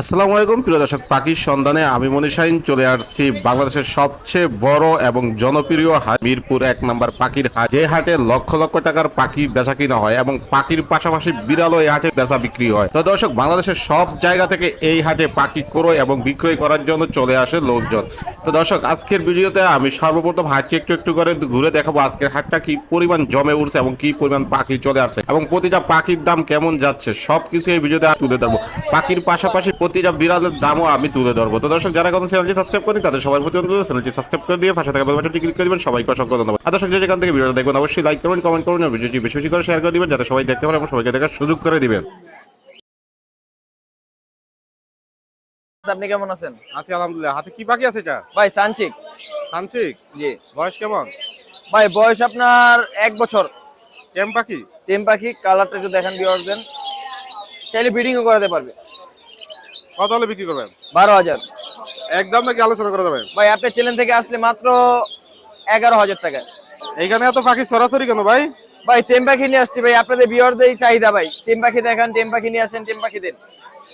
আসসালামু আলাইকুম, প্রিয় দর্শক, পাখির সন্ধানে আমি মনীষাইন চলে আসছি বাংলাদেশের সবচেয়ে বড় এবং জনপ্রিয় হাট, মিরপুর এক নম্বর পাখির হাট। যে হাটে লক্ষ লক্ষ টাকার পাখি বেচা কিনা হয় এবং পাখির পাশাপাশি বিড়ালও এই হাটে বেচা বিক্রি হয়। তো দর্শক, বাংলাদেশের সব জায়গা থেকে এই হাটে পাখি ক্রয় এবং বিক্রয় করার জন্য চলে আসে লোকজন। তো দর্শক, আজকের ভিডিওতে আমি সর্বপ্রথম হাটটি একটু একটু করে ঘুরে দেখাবো আজকের হাটটা কি পরিমাণ জমে উঠছে এবং কি পরিমাণ পাখি চলে আসছে এবং প্রতিটা পাখির দাম কেমন যাচ্ছে, সবকিছু এই ভিডিওতে তুলে ধরবো। পাখির পাশাপাশি প্রতিটা বিড়ালের দামও আমি তুলে ধরবো। তো দর্শক যারা কোনো চ্যানেলটি সাবস্ক্রাইব করেন তাদের সবার প্রতি অনুরোধ চ্যানেলটি সাবস্ক্রাইব করে দিয়ে পাশে থাকা বেল বাটনটি ক্লিক করে দিবেন। সবাইকে অসংখ্য ধন্যবাদ। আর দর্শক যে যেখান থেকে ভিডিওটা দেখবেন অবশ্যই লাইক করবেন কমেন্ট করবেন ভিডিওটি বেশি বেশি করে শেয়ার করে দিবেন যাতে সবাই দেখতে পারে এবং সবাইকে দেখার সুযোগ করে দিবেন। আপনি কেমন আছেন? আছি আলহামদুলিল্লাহ। হাতে কি পাখি আছে এটা? ভাই সানচিক সানসিক জি। বয়স কেমন? ভাই বয়স আপনার এক বছর। কেম পাখি? টেম পাখি কালারটা একটু দেখেন বিয়ার্সদেন চাইলে ব্রিডিংও করাতে পারবে। কত হলে বিক্রি করবেন? বারো হাজার। একদম নাকি আলোচনা করা যাবে? ভাই আপনার চ্যানেল থেকে আসলে মাত্র এগারো হাজার টাকা। এইখানে এত পাখি সরাসরি কেন ভাই? ভাই টেম পাখি নিয়ে আসছি ভাই আপনাদের বিয়ারদের চাহিদা ভাই। টেম পাখি দেখান টেম পাখি নিয়ে আসেন টেম পাখি দেন।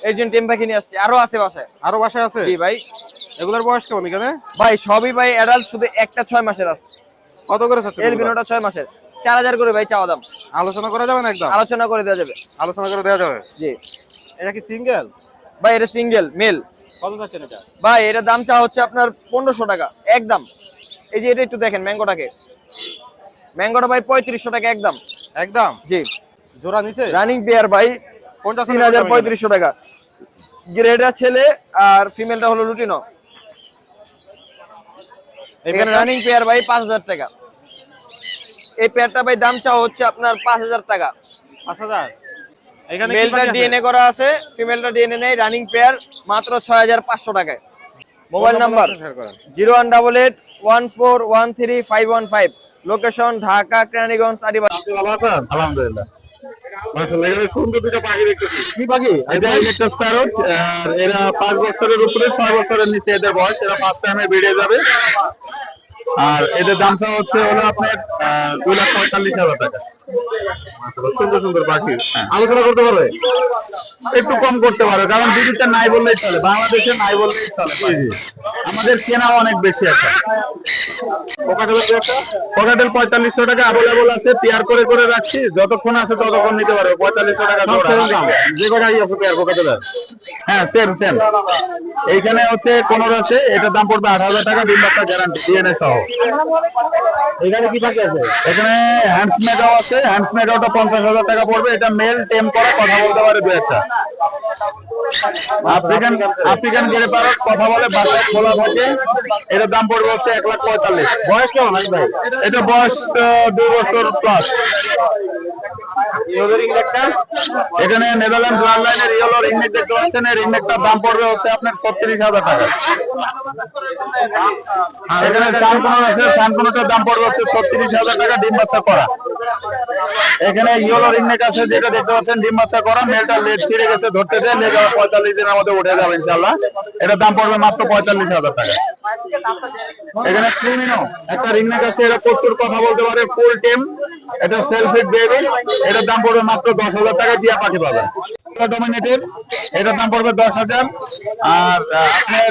এই জন্য টেম পাখি নিয়ে আসছি। আরও আছে বাসায়। আরও বাসায় আছে? জি ভাই। এগুলোর বয়স কেমন এখানে? ভাই সবই ভাই অ্যাডাল্ট শুধু একটা ছয় মাসের আছে। কত করে চাচ্ছেন এগুলো? এলবিনোটা ছয় মাসের। চার হাজার করে ভাই চাওয়া দাম। আলোচনা করা যাবে না একদম? আলোচনা করে দেওয়া যাবে। আলোচনা করে দেওয়া যাবে? জি। এটা কি সিঙ্গেল ভাই এটা সিঙ্গেল মেল কত চাচ্ছেন এটা? ভাই এটার দাম চা হচ্ছে আপনার পনেরোশো টাকা একদম। এই যে এটা একটু দেখেন ম্যাঙ্গোটাকে। ম্যাঙ্গোটা ভাই পঁয়ত্রিশশো টাকা একদম। একদম? জি। জোড়া নিছে? রানিং পেয়ার ভাই কোনটা তিন হাজার পঁয়ত্রিশশো টাকা। গ্রেডা ছেলে আর ফিমেলটা হলো লুটিনো এখানে রানিং পেয়ার ভাই পাঁচ হাজার টাকা। এই পেয়ারটা ভাই দাম চা হচ্ছে আপনার পাঁচ হাজার টাকা। পাঁচ হাজার? এখানে মেলটা ডিএনএ করা আছে ফিমেলটা ডিএনএ নেই রানিং পেয়ার মাত্র ছয় হাজার পাঁচশো টাকায়। মোবাইল নাম্বার একটু share করেন। Zero one double eight one four one three five one five. Location Dhaka Keraniganj আদিবাসী। ভালো আছেন আলহামদুলিল্লাহ। মাশাআল্লাহ এখানে সুন্দর দুটো পাখি দেখতেছি। কি পাখি? এটা একটা স্প্যারট আর এরা পাঁচ বছরের উপরে ছয় বছরের নিচে এদের বয়স এরা ফার্স্ট টাইমে বেড়ে যাবে। আর এদের দামটা হচ্ছে হলো আপনার লাখ পঁয়তাল্লিশ হাজার টাকা। সুন্দর সুন্দর পাখি। আলোচনা করতে পারবে? একটু কম করতে পারো কারণ দিদিতে নাই বললেই চলে বাংলাদেশে নাই বললেই চলে আমাদের কেনা অনেক বেশি আছে। পকেটেল পঁয়তাল্লিশশো টাকা অ্যাভেলেবল আছে পেয়ার করে করে রাখছি যতক্ষণ আছে ততক্ষণ নিতে পারবে। পঁয়তাল্লিশশো টাকা যে কটাই আছে পেয়ার পকেটেল হ্যাঁ সেম সেম এইখানে হচ্ছে কোনোর আছে এটার দাম পড়বে আট হাজার টাকা ডিম বাচ্চা গ্যারান্টি ডিএনএ সহ। এখানে কি পাখি আছে? এখানে হ্যান্ডস আছে হ্যান্ডস মেগাওটা পঞ্চাশ হাজার টাকা পড়বে। এটা মেল টেম করে কথা বলতে পারে দু একটা। আফ্রিকান আফ্রিকান গেড়ে পারত কথা বলে বাসায় খোলা থাকে। এটার দাম পড়বে হচ্ছে এক লাখ পঁয়তাল্লিশ। বয়স কেমন ভাই? এটা বয়স দুই বছর প্লাস এখানে নেদারল্যান্ড লাইনের ইয়েলো রিংনেক দেখতে পাচ্ছেন। রিংনেকটার দাম পড়বে হচ্ছে আপনার ছত্রিশ হাজার টাকা। আর এখানে সানকোনো আছে সানকোনোটার দাম পড়বে হচ্ছে ছত্রিশ হাজার টাকা, ডিম বাচ্চা করা। এখানে ইয়েলো রিংনেক আছে, যেটা দেখতে পাচ্ছেন, ডিম বাচ্চা করা মেলটা লেট ছিঁড়ে গেছে ধরতে দেন লেগে পঁয়তাল্লিশ দিনের মধ্যে উঠে যাবে ইনশাল্লাহ এটার দাম পড়বে মাত্র পঁয়তাল্লিশ হাজার টাকা। এখানে ক্রিমিনো একটা রিংনেক আছে এটা প্রচুর কথা বলতে পারে ফুল টেম এটা সেলফিট বেবি এটার দাম পড়বে মাত্র দশ হাজার টাকা দিয়া পাখি পাবেন ডোমিনেটেড এটার দাম পড়বে দশ হাজার, আর আপনার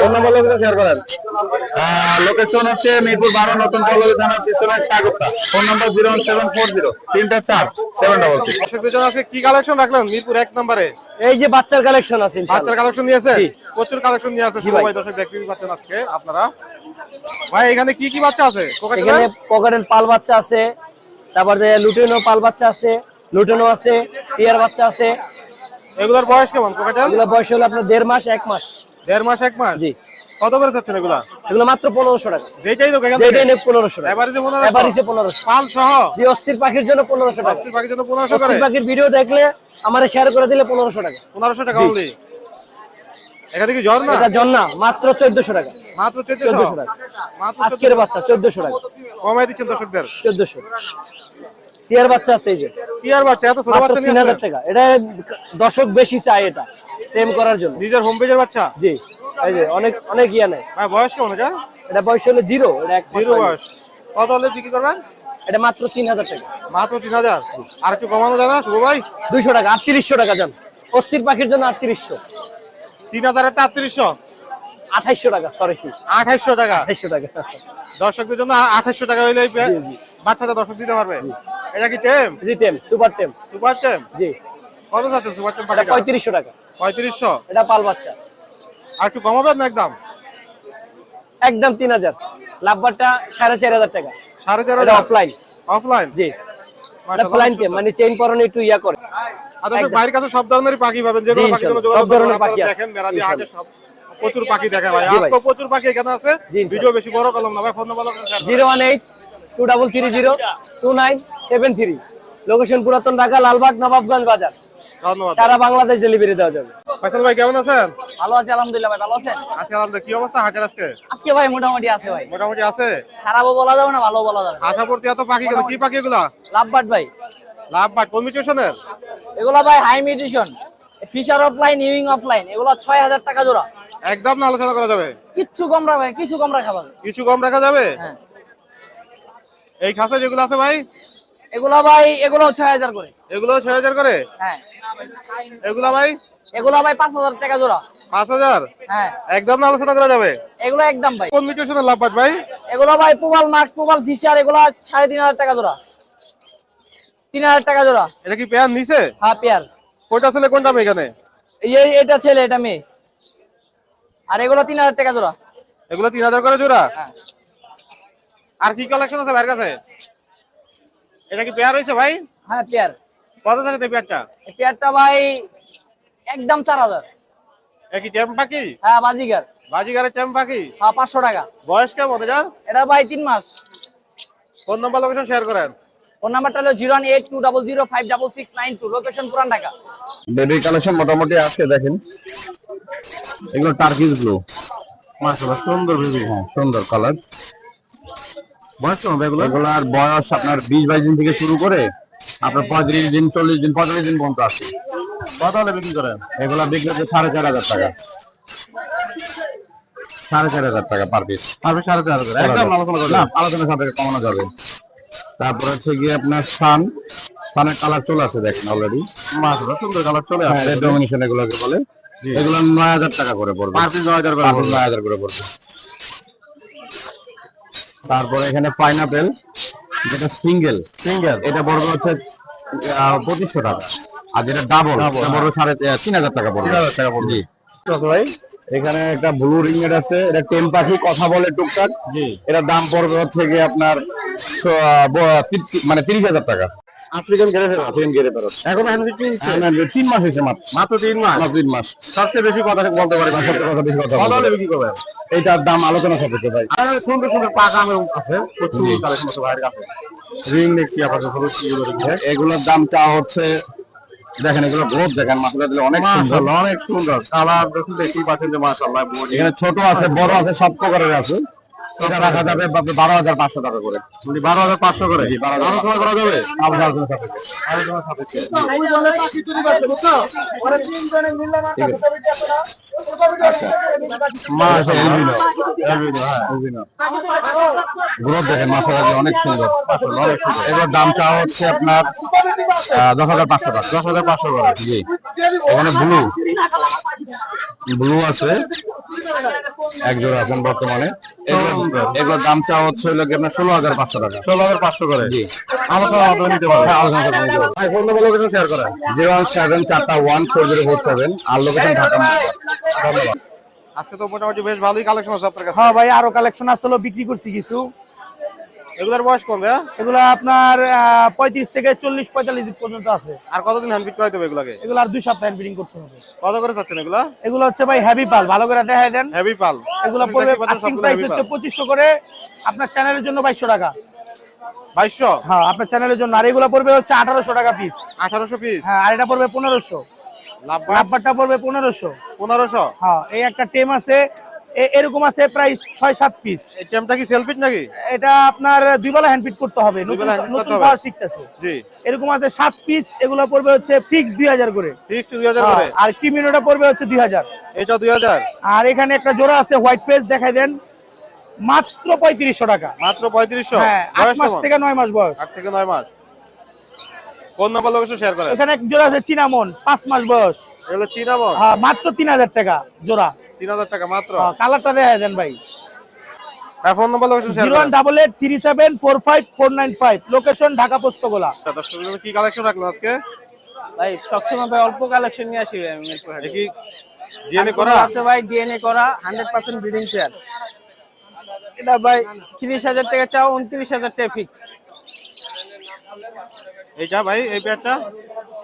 ফোন নাম্বার লোকেশন শেয়ার করেন। লোকেশন হচ্ছে মিরপুর বারো নতুন পল্লবী থানার পিছনে Swagata phone number zero seven four zero তিনটা চার সেভেন ডবল সিক্স। দর্শকদের জন্য আজকে কি কালেকশন রাখলেন? মিরপুর এক নম্বরে। এই যে বাচ্চার কালেকশন আছে বাচ্চার কালেকশন নিয়েছে জি। প্রচুর কালেকশন নিয়ে আছে ভাই। সবাই। দর্শক দেখতে পাচ্ছেন আজকে আপনারা। ভাই এখানে কি কি বাচ্চা আছে? এখানে পকেটের পাল বাচ্চা আছে তারপরে লুটেনো পাল বাচ্চা আছে লুটেনো আছে টিয়ার বাচ্চা আছে। এগুলোর বয়স কেমন? কোকাটেল বয়স হলো আপনার দেড় মাস এক মাস। দেড় মাস এক মাস? জি। কত করে চাচ্ছেন এগুলা? এগুলো মাত্র পনেরোশো টাকা। যেটাই তো থেকে পনেরোশো এভারেজে পনেরোশো। পাল সহ জি অস্থির পাখির জন্য পনেরোশো টাকা। অস্থির পাখির জন্য পনেরোশো করে? পাখির ভিডিও দেখলে আমার শেয়ার করে দিলে পনেরোশো টাকা। পনেরোশো টাকা অনলি এখানে কি জ্বর এটা জন্না মাত্র টাকা। মাত্র চোদ্দশো? চোদ্দশো টাকা। মাত্র আজকের বাচ্চা টাকা। কমাই দিচ্ছেন দর্শকদের। চোদ্দশো। টিয়ার বাচ্চা আছে এই যে। বাচ্চা এত ছোট বাচ্চা নিয়ে? টাকা। এটা দশক বেশি চাই এটা। টেম করার জন্য। নিজের হোম পেজের বাচ্চা? জি। এই যে অনেক অনেক ইয়া নেই ভাই বয়স কেমন এটা? এটা বয়স হলো জিরো এটা এক জিরো। বয়স। কত হলে বিক্রি করবেন? এটা মাত্র তিন হাজার টাকা। মাত্র তিন হাজার। আর একটু কমানো যায় না শুভ ভাই? দুইশো টাকা আটত্রিশশো টাকা যান। অস্থির পাখির জন্য আটত্রিশশো। তিন হাজার তেত্রিশশো? আঠাইশশো টাকা সরি আঠাইশশো টাকা। আঠাইশশো টাকা। দর্শকদের জন্য আঠাইশশো টাকা হইলে। বাচ্চাটা দর্শক দিতে পারবে। এটা কি টেম? জি টেম সুপার টেম। সুপার টেম? জি। কত যাচ্ছে সুপার টেম পঁয়ত্রিশশো টাকা। পঁয়ত্রিশশো? এটা পাল বাচ্চা। আর একটু কমাবেন একদম? একদম তিন হাজার। লাভবারটা সাড়ে চার হাজার টাকা। সাড়ে চার হাজার? অফলাইন অফলাইন জি। এটা ফ্লাইন টেম মানে চেইন পরানো একটু ইয়া করে। আচ্ছা কাছে সব ধরনেরই পাখি পাবেন যে কোনো জি, পাখির জন্য ইনশাল্লাহ। যোগাযোগ সব ধরনের পাখি। দেখেন সব প্রচুর পাখি দেখে ভাই। জি ভাই। আজকে প্রচুর পাখি এখানে আছে। ভিডিও বেশি বড় কলম না ভাই phone number zero one eight two double three zero two nine seven three. Location পুরাতন ঢাকা লালবাগ নবাবগঞ্জ বাজার। সারা বাংলাদেশ ডেলিভারি দেওয়া যাবে। ফয়সাল ভাই কেমন আছেন? ভালো আছি আলহামদুলিল্লাহ ভাই ভালো আছেন? আজকে আমাদের কি অবস্থা হাটের আজকে? আজকে ভাই মোটামুটি আছে ভাই। মোটামুটি আছে? খারাপও বলা যাবে না ভালো বলা যাবে না। আশা করতে এত পাখি গেল কি পাখি এগুলা? লাভবাট ভাই। লাভ বাট কোন মিউটেশনের এগুলো ভাই হাই মিউটেশন ফিশার অফলাইন ইউইং অফলাইন এগুলো ছয় হাজার টাকা জোড়া। একদম না আলোচনা করা যাবে? কিচ্ছু কম রাখবে কিছু কম রাখা যাবে। কিছু কম রাখা যাবে? হ্যাঁ। এই খাসা যেগুলো আছে ভাই এগুলো ভাই এগুলো ছয় হাজার করে। এগুলো ছয় হাজার করে? হ্যাঁ। এগুলা ভাই? এগুলো ভাই পাঁচ হাজার টাকা জোড়া। পাঁচ হাজার? হ্যাঁ। একদম না আলোচনা করা যাবে? এগুলো একদম ভাই। কোন মিউটেশনের লাভ বাট ভাই? এগুলো ভাই পোবাল মাক্স পোবাল ফিশার এগুলো টাকা জোড়া। তিন হাজার টাকা জোড়া। এটা কি পেয়ার নিছে? হ্যাঁ পেয়ার। কোনটা ছেলে কোনটা মেয়ে এখানে? এই এটা ছেলে এটা মেয়ে। আর এগুলো তিন হাজার টাকা জোড়া। এগুলো তিন হাজার করে জোড়া? হ্যাঁ। আর কি কালেকশন আছে ভাইয়ের কাছে? এটা কি পেয়ার হয়েছে ভাই? হ্যাঁ পেয়ার। কত থাকে এই পেয়ারটা? পেয়ারটা ভাই একদম চার হাজার। এ কি টেম পাখি হ্যাঁ বাজিগার। বাজিগারের টেম পাখি হ্যাঁ পাঁচশো টাকা। বয়স কেমন এটা? এটা ভাই তিন মাস। ফোন নাম্বার লোকেশন শেয়ার করেন। ফোন নাম্বারটা হলো zero eight two double zero five double six nine two. Location পুরান ঢাকা। বেবির কালেকশন মোটামুটি আছে দেখেন। এগুলো টার্কিস ব্লু মাশাআল্লাহ সুন্দর বেবি হ্যাঁ সুন্দর কালার বয়স কেমন এগুলো? এগুলার বয়স আপনার বিশ বাইশ দিন থেকে শুরু করে আপনার পঁয়ত্রিশ দিন চল্লিশ দিন পঁয়তাল্লিশ দিন পর্যন্ত আছে। কত হলে বিক্রি করেন? এগুলা বিক্রি হচ্ছে সাড়ে চার হাজার টাকা। সাড়ে চার হাজার টাকা পার পিস পারবে সাড়ে চার হাজার। একদম আলোচনা করা না আলোচনা সাপেক্ষে কমানো যাবে। তারপরে হচ্ছে গিয়ে আপনার সান সানের কালার চলে আসে দেখেন অলরেডি মাশাআল্লাহ সুন্দর কালার চলে আসছে। রেড ডমিনেশন এগুলোকে বলে। এগুলো নয় হাজার টাকা করে পড়বে। পার পিস নয় হাজার করে পড়বে। নয় হাজার করে পড়বে তারপরে এখানে পাইনাপেল যেটা সিঙ্গেল সিঙ্গেল এটা বড় হচ্ছে পঁচিশশো টাকা। আর যেটা ডাবল বড় সাড়ে তিন হাজার টাকা পড়বে তিন হাজার টাকা পড়বে। ভাই এখানে একটা ব্লু রিংয়ের আছে এটা টেম পাখি কথা বলে টুকটাক। জি। এটার দাম পড়বে হচ্ছে গিয়ে আপনার মানে তিরিশ হাজার টাকা। আফ্রিকান গেলে ফেরত আফ্রিকান গেড়ে ফেরত এখন হ্যান্ড বিক্রি হ্যাঁ, তিন মাস হয়েছে মাত্র। মাত্র তিন মাস? মাত্র তিন মাস। সবচেয়ে বেশি কথা বলতে পারে সত্যি কথা বেশি কথা কত হলে হবে। বিক্রি এইটার দাম আলোচনা সাপেক্ষে ভাই। সুন্দর সুন্দর পাকা আমের আছে। প্রচুর কালেকশন আছে ভাইয়ের কাছে। রিং দেখছি আপনাদের হলুদ এগুলোর দাম চা হচ্ছে দেখেন এগুলো গ্রোথ দেখেন মাথাটা দিলে অনেক সুন্দর। অনেক সুন্দর। কালার দেখুন দেখতেই পাচ্ছেন যে মাশাআল্লাহ এখানে ছোট আছে বড় আছে সব প্রকারের আছে। এটা রাখা যাবে? বারো হাজার পাঁচশো টাকা করে। মানে বারো হাজার পাঁচশো করে? জি, 12,500 আলোচনা করা যাবে দেখেন মাসাটা অনেক সুন্দর। অনেক সুন্দর। এগুলোর দাম চা হচ্ছে আপনার দশ হাজার পাঁচশো টাকা। দশ হাজার পাঁচশো করে জি। এখানে ব্লু ব্লু আছে। এক জোড়া আছেন বর্তমানে। এগুলোর- দামটা হচ্ছে হলো আপনার ষোলো হাজার পাঁচশো টাকা। ষোলো হাজার পাঁচশো করে? জি। আলোচনা নিতে হ্যাঁ, আলোচনা করে নিতে পারবেন। ফোন নাম্বার লোকেশন শেয়ার করেন। জিরো ওয়ান সেভেন চারটা one four zero four seven আর লোকেশন ঢাকা ধন্যবাদ। আজকে তো মোটামুটি বেশ ভালোই কালেকশন আছে আপনার কাছে। হ্যাঁ ভাই আরও কালেকশন আসলে বিক্রি করছি কিছু। এগুলোর বয়স কম ভাইয়া এগুলো আপনার পঁয়ত্রিশ থেকে চল্লিশ পঁয়তাল্লিশ দিন পর্যন্ত আছে। আর কতদিন হ্যান্ড ফিট করাইতে হবে এগুলাকে? এগুলো আর দুই সপ্তাহ ব্রিডিং করতে হবে। কত করে চাচ্ছেন এগুলা? এগুলো হচ্ছে ভাই হেভি পাল ভালো করে দেখাই দেন। হেভি পাল এগুলো পড়বে আস্কিং প্রাইস হচ্ছে পঁচিশশো করে আপনার চ্যানেলের জন্য বাইশশো টাকা। বাইশশো? হ্যাঁ আপনার চ্যানেলের জন্য। আর এগুলো পড়বে হচ্ছে আঠারোশো টাকা পিস আঠারোশো পিস হ্যাঁ আর এটা পড়বে পনেরোশো। লাভ লাভবারটা পড়বে পনেরোশো। পনেরোশো? হ্যাঁ এই একটা টেম আছে এরকম আছে প্রায় ছয় সাত পিস এই কি সেলফিট নাকি? এটা আপনার দুই বেলা হ্যান্ড ফিট করতে হবে। নতুন। খাওয়া শিখতেছে। এরকম আছে সাত পিস এগুলো পড়বে হচ্ছে ফিক্স দুই হাজার করে। ফিক্স দুই হাজার করে? আর কিমিনোটা পড়বে হচ্ছে দুই হাজার। এটা দুই হাজার? আর এখানে একটা জোড়া আছে হোয়াইট ফেস দেখাই দেন। মাত্র পঁয়ত্রিশশো টাকা। মাত্র পঁয়ত্রিশশো? হ্যাঁ আট মাস থেকে নয় মাস বয়স। আট থেকে নয় মাস। কোন নাম্বার লোকেশন শেয়ার করেন? এখানে এক জোড়া আছে চিনামন পাঁচ মাস বয়স। এগুলো চিনামন? হ্যাঁ, মাত্র তিন হাজার টাকা জোড়া। তিন হাজার টাকা মাত্র? হ্যাঁ, কালারটা দেখা দেন ভাই। Phone number location share zero one double eight three seven four five four nine five location Dhaka Postogola. আচ্ছা, কি কালেকশন রাখলেন আজকে? ভাই সবসময় ভাই অল্প কালেকশন নিয়ে আসি আমি দেখি ডিএনএ করা? আছে ভাই ডিএনএ করা হান্ড্রেড পার্সেন্ট ব্রিডিং পেয়ার এটা ভাই তিরিশ হাজার টাকা চাও উনত্রিশ হাজার টাকা ফিক্স এইটা ভাই এই পেয়ারটা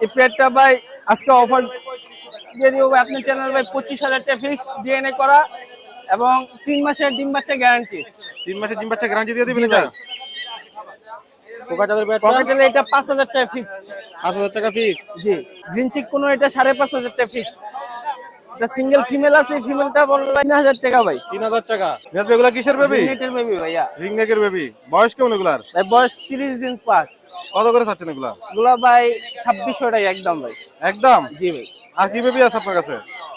এই পেয়ারটা ভাই আজকে অফার দিয়ে দিব ভাই আপনার চ্যানেল ভাই পঁচিশ হাজার টাকা ফিক্স ডিএনএ করা এবং তিন মাসের ডিম বাচ্চা গ্যারান্টি তিন মাসের ডিম বাচ্চা গ্যারান্টি দিয়ে দিবেন এটা এটা পাঁচ হাজার টাকা ফিক্স পাঁচ হাজার টাকা ফিক্স জি। গ্রিন চিক কোনো এটা সাড়ে পাঁচ হাজার টাকা ফিক্স এটা সিঙ্গেল ফিমেল আছে ফিমেলটা বলল তিন হাজার টাকা ভাই। তিন হাজার টাকা। নেট কিসের বেবি নেটের বেবি ভাইয়া। রিং নেকের বেবি বয়স কেমন এগুলার? ভাই বয়স তিরিশ দিন পাস কত করে চাচ্ছেন এগুলা? এগুলা ভাই ছাব্বিশশো টাকা একদম ভাই। একদম? জি ভাই। আর কি বেবি আছে আপনার কাছে?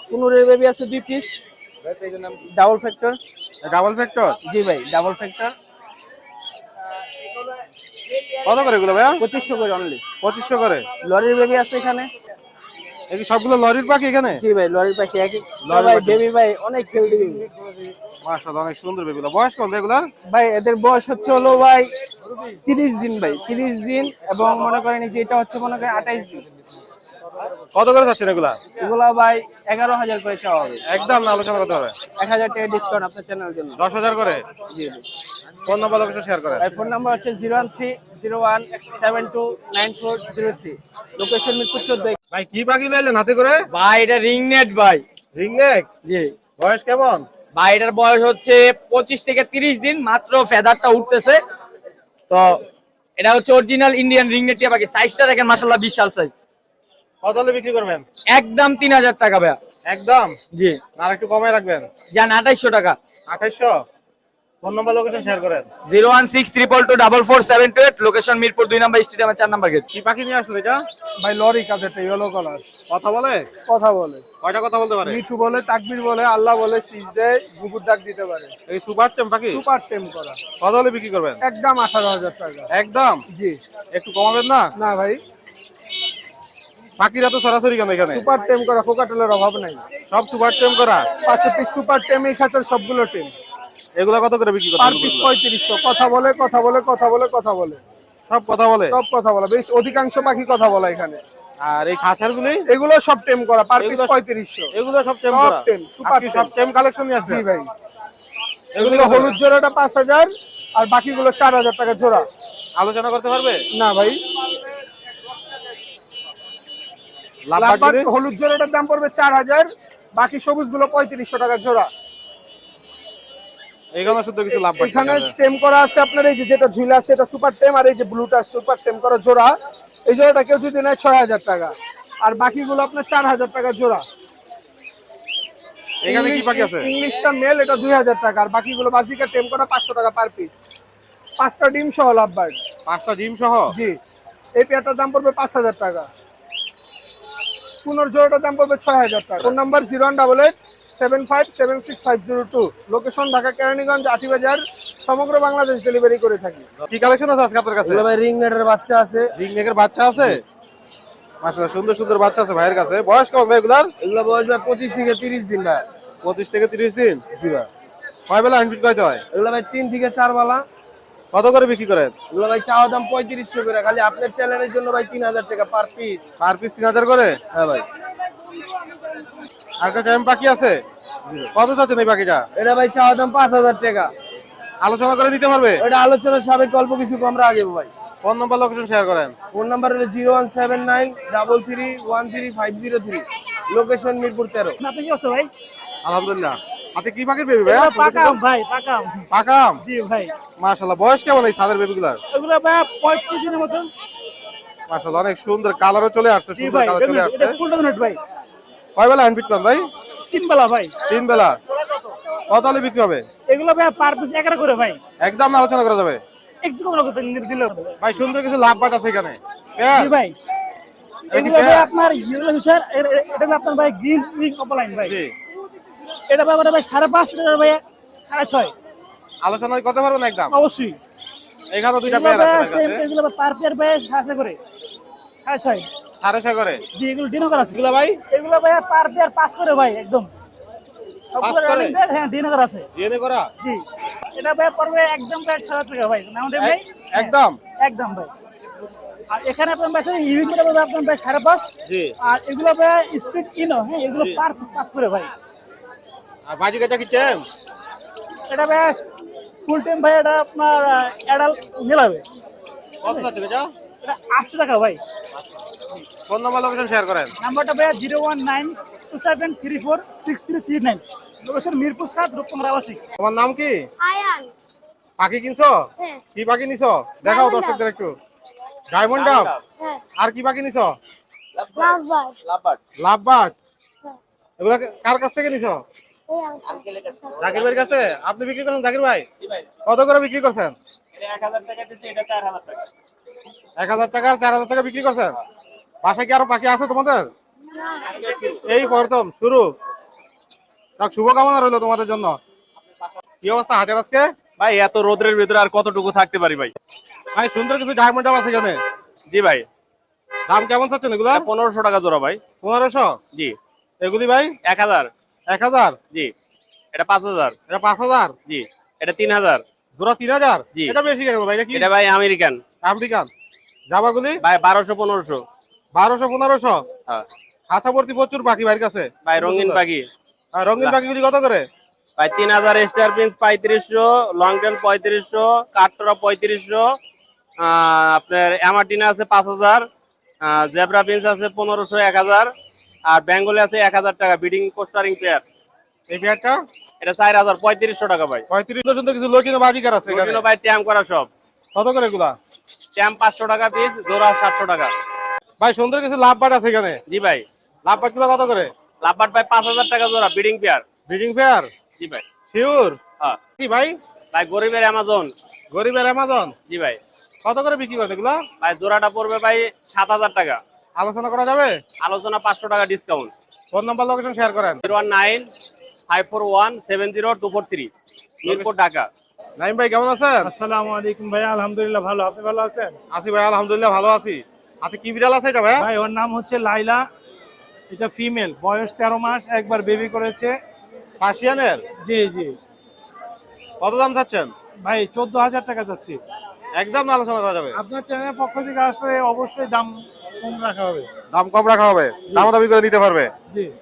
পনেরো বেবি আছে দুই piece double factor double factor জি ভাই ডাবল ফ্যাক্টর কত করে এগুলো ভাইয়া? পঁচিশশো করে অনলি পঁচিশশো করে? লরির বেবি আছে এখানে। এই সবগুলো লরির পাখি এখানে? জি ভাই লরির পাখি একই। ভাই বেবি ভাই অনেক হেলদি বেবি মাশাআল্লাহ অনেক সুন্দর বেবিগুলো বয়স কত এগুলার ভাই এদের বয়স হচ্ছে হলো ভাই তিরিশ দিন ভাই তিরিশ দিন এবং মনে করেন যে এটা হচ্ছে মনে করেন আঠাইশ দিন। কত করে চাচ্ছেন এগুলা? এগুলা ভাই এগারো হাজার করে চাওয়া হবে। একদম না আলোচনা করতে হবে। এক হাজার টাকা ডিসকাউন্ট আপনার চ্যানেলের জন্য। দশ হাজার করে? জি ফোন নাম্বার লোকেশন শেয়ার করেন। ফোন নাম্বার হচ্ছে zero one three zero one seven two nine four zero three location Mirpur চোদ্দ ভাই কি পাখি লাইলেন হাতে করে? ভাই এটা রিং নেট ভাই। রিং নেক জি। বয়স কেমন? ভাই এটার বয়স হচ্ছে পঁচিশ থেকে তিরিশ দিন মাত্র ফেদারটা উঠতেছে। তো এটা হচ্ছে অরিজিনাল ইন্ডিয়ান রিং নেট পাখি সাইজটা দেখেন মাসাল্লাহ বিশাল সাইজ কত হলে বিক্রি করবেন? একদম তিন হাজার টাকা ভাইয়া। একদম? জি। আর একটু কমায় রাখবেন? যান আঠাইশশো টাকা। আঠাইশশো? ফোন নাম্বার লোকেশন শেয়ার করেন। Zero one six triple two double four seven two eight location Mirpur দুই নাম্বার স্টেডিয়ামের চার নাম্বার গেট কি পাখি নিয়ে আসলে এটা? ভাই লরি কাজেরটা ইয়েলো কালার কথা বলে? কথা বলে। কয়টা কথা বলতে পারে? মিঠু বলে তাকবির বলে আল্লাহ বলে শীষ দেয় গুগুর ডাক দিতে পারে। এই সুপার টেম পাখি? সুপার টেম করা। কত হলে বিক্রি করবেন? একদম আঠারো হাজার টাকা। একদম? জি। একটু কমাবেন না? না ভাই। পাখিরা তো সরাসরি কেন এখানে? সুপার টেম করা কোকাটেলের অভাব নাই। সব সুপার টেম করা? পাঁচশো পিস সুপার টেম এই খাঁচার সবগুলো টেম এগুলা কত করে বিক্রি পার পিস পঁয়ত্রিশশো। কথা বলে কথা বলে কথা বলে কথা বলে। সব কথা বলে? সব কথা বলে। বেশ অধিকাংশ পাখি কথা বলে এখানে। আর এই খাঁচার গুলি এগুলো সব টেম করা পার পিস পঁয়ত্রিশশো। এগুলো সব টেম করা? টেম, সুপার সব টেম। কালেকশন নিয়ে জি ভাই। এগুলো? হলুদ জোড়াটা পাঁচ হাজার আর বাকিগুলো চার হাজার টাকা জোড়া। আলোচনা করতে পারবে? না ভাই লাভ লাভবাগ বাকি হলুদ জোড়াটার দাম পড়বে চার হাজার বাকি সবুজগুলো পঁয়ত্রিশশো টাকা জোড়া। এখানে শুধু কিছু লাভ এখানে টেম করা আছে আপনার এই যে যেটা ঝুলা আছে এটা সুপার টেম আর এই যে ব্লুটা সুপার টেম করা জোড়া এই জোড়াটা কেউ যদি নেয় ছয় হাজার টাকা। আর বাকিগুলো আপনার চার হাজার টাকা জোড়া। এখানে কি ইংলিশ- আছে? ইংলিশটা মেল এটা দুই হাজার টাকা। আর বাকিগুলো বাজিকা টেম করা পাঁচশো টাকা পার পিস পাঁচটা ডিম সহ লাভবার্ড পাঁচটা ডিম সহ? জি। এই পেয়ারটার দাম পড়বে পাঁচ হাজার টাকা। পুনর্জোড়াটার দাম পড়বে ছয় হাজার টাকা। Phone number zero one double eight seven five seven six five zero two. Location Dhaka Keraniganj Atibazar. সমগ্র বাংলাদেশ ডেলিভারি করে থাকি। কি কালেকশন আছে আজকে আপনার কাছে? ভাই রিং নেটের বাচ্চা আছে। রিং নেকের বাচ্চা আছে? মাশাআল্লাহ সুন্দর সুন্দর বাচ্চা আছে ভাইয়ের কাছে। বয়স কেমন ভাই এগুলার? এগুলো বয়স ভাই পঁচিশ থেকে তিরিশ দিন ভাই। পঁচিশ থেকে তিরিশ দিন? জি ভাই। কয় বেলা হ্যান্ডফিট করতে হয়? এগুলো ভাই তিন থেকে চার বেলা কত করে বিক্রি করেন? এগুলো ভাই চাওয়া দাম পঁয়ত্রিশশো করে খালি আপনার চ্যানেলের জন্য ভাই তিন হাজার টাকা পার পিস পার পিস তিন হাজার করে? হ্যাঁ ভাই। আর টাইম পাখি আছে? কত চাচ্ছেন এই পাখিটা? এটা ভাই চাওয়া দাম পাঁচ হাজার টাকা। আলোচনা করে দিতে পারবে? এটা আলোচনার সাবেক অল্প কিছু কম রাখব ভাই। ফোন নম্বর লোকেশন শেয়ার করেন। ফোন নাম্বার হলো zero one seven nine double three one three five zero three. Location Mirpur তেরো। আপনি কি অবস্থা ভাই? আলহামদুলিল্লাহ। হাতে কি পাখির বেবি ভাই? পাকাম ভাই পাকাম। পাকাম? জি ভাই। মাশাআল্লাহ বয়স কেমন এই সাদের বেবি গুলার এগুলো ভাই পঁয়ত্রিশ দিনের মতন। মাশাআল্লাহ অনেক সুন্দর কালারও চলে আসছে সুন্দর কালার চলে আসছে এটা ফুল ডমিনেট ভাই। কয় বেলা হ্যান্ডফিট করেন ভাই? তিন বেলা ভাই। তিন বেলা কত হলে বিক্রি হবে? এগুলো ভাই পার পিস এগারো করে ভাই। একদম আলোচনা করা যাবে? একটু কম করতে দিলে। ভাই সুন্দর কিছু লাভ বাট আছে এখানে? জি ভাই। এগুলো ভাই আপনার ইউরো হিসার এটা আপনার ভাই গ্রিন উইং অপলাইন ভাই। জি। এটা ভাই ভাই সাড়ে পাঁচ এটা ভাই সাড়ে ছয়। আলোচনা করতে পারবেন একদম? অবশ্যই। এখানে দুইটা পেয়ার আছে আছে- পার পেয়ার ভাই সাড়ে করে। সাড়ে ছয়। সাড়ে ছয় করে? জি এগুলো ডিনকার আছে। এগুলো ভাই? এগুলো ভাই পার পেয়ার পাস করে ভাই একদম। করে? হ্যাঁ আছে। জেনে করা? জি। এটা ভাই পড়বে একদম ভাই ছয় হাজার টাকা ভাই। আমাদের ভাই? একদম? একদম ভাই। আর এখানে আপনার ভাই সাড়ে পাঁচ। জি। আর এগুলো ভাই স্পিড ইনো হ্যাঁ এগুলো পার পাস করে ভাই। আর বাজি কাটা কি চেম এটা ভাই ফুল টাইম ভাই এটা আপনার অ্যাডাল মেলাবে। কত যাচ্ছে এটা এটা আটশো টাকা ভাই। ফোন নাম্বার লোকেশন শেয়ার করেন? নাম্বারটা ভাই zero one nine two seven three four six three three nine. Location Mirpur সাত রূপকুমার আবাসিক। তোমার নাম কি? আয়ান। পাখি কিনছো? হ্যাঁ। কি পাখি নিছো? দেখাও দর্শকদের একটু। ডায়মন্ড ডাব? হ্যাঁ। আর কি পাখি নিছো? লাভবাস লাভ বাট হ্যাঁ। এগুলা কার কাছ থেকে নিছো? জাকির ভাইয়ের কাছে? আপনি বিক্রি করছেন জাকির ভাই? কত করে বিক্রি করছেন? এক হাজার টাকা চার হাজার টাকা। বিক্রি করছেন? বাসায় কি আরও পাখি আছে তোমাদের? এই প্রথম শুরু। শুভকামনা রইল তোমাদের জন্য। কি অবস্থা হাটের আজকে? ভাই এত রোদ্রের ভিতরে আর কতটুকু থাকতে পারি ভাই? ভাই সুন্দর কিছু ডায়মন্ড ডাব আছে এখানে। জি ভাই। দাম কেমন চাচ্ছেন এগুলা পনেরোশো টাকা জোড়া ভাই। পনেরোশো? জি। এগুলি ভাই? এক হাজার। এক হাজার? জি। এটা পাঁচ হাজার। এটা পাঁচ হাজার? জি। এটা তিন হাজার। জোড়া তিন হাজার? জি। এটা বেশি গেল ভাই? এটা কি? এটা ভাই আমেরিকান। আমেরিকান। জামাগুলি ভাই বারোশো পনেরোশো। বারোশো পনেরোশো? হ্যাঁ। খাঁচাভর্তি প্রচুর পাখি ভাইয়ের কাছে। ভাই রঙিন পাখি। রঙিন পাখিগুলি কত করে? ভাই তিন হাজার স্টার পিন্স পঁয়ত্রিশশো। লং টেল পঁয়ত্রিশশো। কাঠটোরা পঁয়ত্রিশশো। আহ, আপনার অ্যামার্টিনা আছে পাঁচ হাজার। জেব্রা পিন্স আছে পনেরোশো এক হাজার। আর বেঙ্গলে আছে এক হাজার টাকা বিডিং পোস্টারিং পেয়ার। এই পেয়ারটা? এটা চার হাজার পঁয়ত্রিশশো টাকা ভাই। পঁয়ত্রিশ সুন্দর কিছু লোকিনো বাজিকার আছে রঙিন ভাই ট্যাম করা সব। কত করে এগুলা? ট্যাম পাঁচশো টাকা পিস জোড়া সাতশো টাকা। ভাই সুন্দর কিছু লাভ বাট আছে এখানে। জি ভাই। লাভ বাটগুলো কত করে? লাভবার ভাই পাঁচ হাজার টাকা জোড়া বিডিং পেয়ার। Breeding pair? জি ভাই। শিওর হ্যাঁ। কি ভাই? ভাই গরিবের অ্যামাজন গরিবের অ্যামাজন জি ভাই। কত করে বিক্রি করে এগুলা? ভাই জোড়াটা পড়বে ভাই সাত হাজার টাকা। আলোচনা করা যাবে? আলোচনা পাঁচশো টাকা discount phone number location share করেন। Zero one nine five four one seven zero two four three Mirpur Dhaka. Naim ভাই কেমন আছেন? আসসালামু আলাইকুম ভাই আলহামদুলিল্লাহ ভালো। আপনি ভালো আছেন? আছি ভাই আলহামদুলিল্লাহ ভালো আছি। আপনি কি বিড়াল আছে এটা ভাই? ভাই ওর নাম হচ্ছে লাইলা। এটা ফিমেল বয়স তেরো মাস একবার বেবি করেছে। পার্সিয়ানের জি জি। কত দাম চাচ্ছেন? ভাই চোদ্দ হাজার টাকা চাচ্ছি। একদম আলোচনা করা যাবে। আপনার চ্যানেলের পক্ষ থেকে আসলে অবশ্যই দাম কম রাখা হবে। দাম কম রাখা হবে। দাম দাবি করে নিতে পারবে।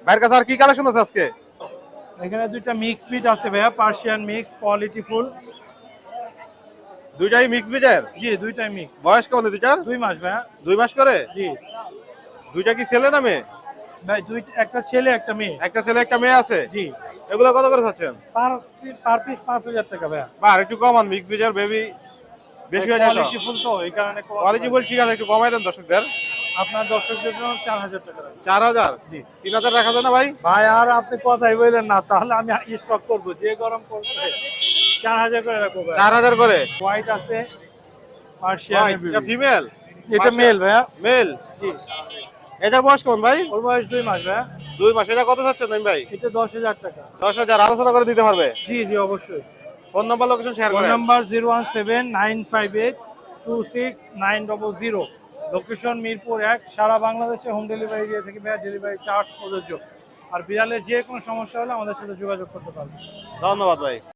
ভাইয়ের কাছে আর কি কালেকশন আছে আজকে? এখানে দুইটা মিক্স বিট আছে ভাইয়া পার্সিয়ান মিক্স কোয়ালিটি ফুল দুইটাই মিক্স বিজের জি দুইটাই মিক্স বয়স কেমন দুইটার? দুই মাস ভাইয়া। দুই মাস করে? জি। দুইটা কি ছেলে না মেয়ে? ভাই দুই একটা ছেলে একটা মেয়ে। একটা ছেলে একটা মেয়ে আছে? জি। এগুলো কত করে চাচ্ছেন? পার পার পিস পাঁচ হাজার টাকা ভাইয়া। আর একটু কমান মিক্স বিজের বেবি বেশি হয়ে যায় কোয়ালিটি ফুল তো এই কারণে কম কোয়ালিটি বলছি গেলে একটু কমাই দেন দর্শকদের। আপনার দর্শকদের জন্য চার হাজার টাকা চার হাজার? জি। তিন হাজার রাখা যায় না ভাই? ভাই আর আপনি কথাই বললেন না তাহলে আমি স্টক করব। যে গরম করবে চার হাজার করে রাখব চার হাজার করে? হোয়াইট আছে ফিমেল এটা মেল ভাইয়া। মেল জি। এটার বয়স কেমন ভাই? ওর বয়স দুই মাস ভাইয়া। দুই মাস। এটা কত চাচ্ছেন নাইম ভাই? এটা দশ হাজার টাকা। দশ হাজার। আলোচনা করে দিতে পারবে? জি জি অবশ্যই। Phone number location share phone number zero one seven nine five eight two six nine double zero. Location Mirpur এক, সারা বাংলাদেশে হোম ডেলিভারি দিয়ে থাকি ভাইয়া ডেলিভারি চার্জ প্রযোজ্য। আর বিড়ালের যে কোনো সমস্যা হলে আমাদের সাথে যোগাযোগ করতে পারবে ধন্যবাদ ভাই।